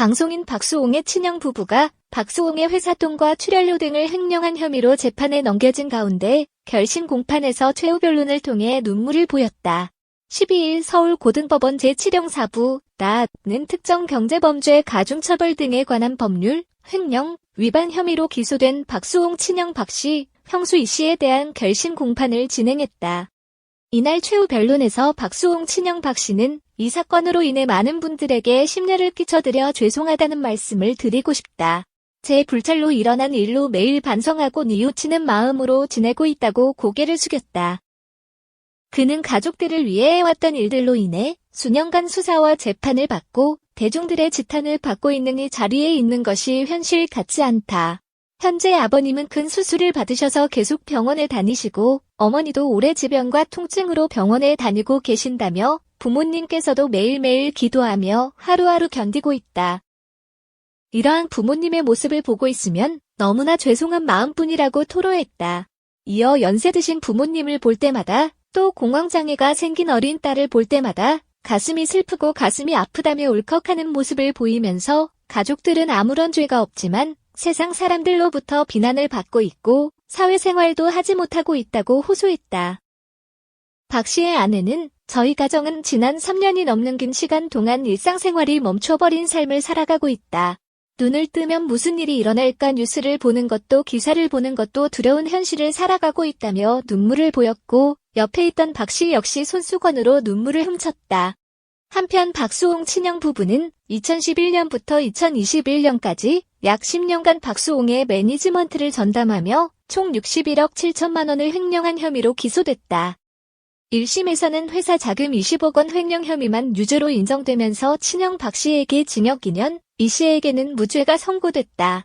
방송인 박수홍의 친형 부부가 박수홍의 회사돈과 출연료 등을 횡령한 혐의로 재판에 넘겨진 가운데 결심 공판에서 최후 변론을 통해 눈물을 보였다. 12일 서울고등법원 제7형 사부 나는 특정 경제범죄 가중처벌 등에 관한 법률 횡령 위반 혐의로 기소된 박수홍 친형 박씨, 형수 이 씨에 대한 결심 공판을 진행했다. 이날 최후 변론에서 박수홍 친형 박 씨는 이 사건으로 인해 많은 분들에게 심려를 끼쳐드려 죄송하다는 말씀을 드리고 싶다. 제 불찰로 일어난 일로 매일 반성하고 뉘우치는 마음으로 지내고 있다고 고개를 숙였다. 그는 가족들을 위해 해왔던 일들로 인해 수년간 수사와 재판을 받고 대중들의 지탄을 받고 있는 이 자리에 있는 것이 현실 같지 않다. 현재 아버님은 큰 수술을 받으셔서 계속 병원에 다니시고 어머니도 오래 지병과 통증으로 병원에 다니고 계신다며 부모님께서도 매일매일 기도하며 하루하루 견디고 있다. 이러한 부모님의 모습을 보고 있으면 너무나 죄송한 마음뿐이라고 토로했다. 이어 연세 드신 부모님을 볼 때마다 또 공황장애가 생긴 어린 딸을 볼 때마다 가슴이 슬프고 가슴이 아프다며 울컥하는 모습을 보이면서 가족들은 아무런 죄가 없지만 세상 사람들로부터 비난을 받고 있고 사회생활도 하지 못하고 있다고 호소했다. 박 씨의 아내는 저희 가정은 지난 3년이 넘는 긴 시간 동안 일상생활이 멈춰버린 삶을 살아가고 있다. 눈을 뜨면 무슨 일이 일어날까 뉴스를 보는 것도 기사를 보는 것도 두려운 현실을 살아가고 있다며 눈물을 보였고 옆에 있던 박 씨 역시 손수건으로 눈물을 훔쳤다. 한편 박수홍 친형 부부는 2011년부터 2021년까지 약 10년간 박수홍의 매니지먼트를 전담하며 총 61억 7천만 원을 횡령한 혐의로 기소됐다. 1심에서는 회사 자금 20억 원 횡령 혐의만 유죄로 인정되면서 친형 박 씨에게 징역 2년, 이 씨에게는 무죄가 선고됐다.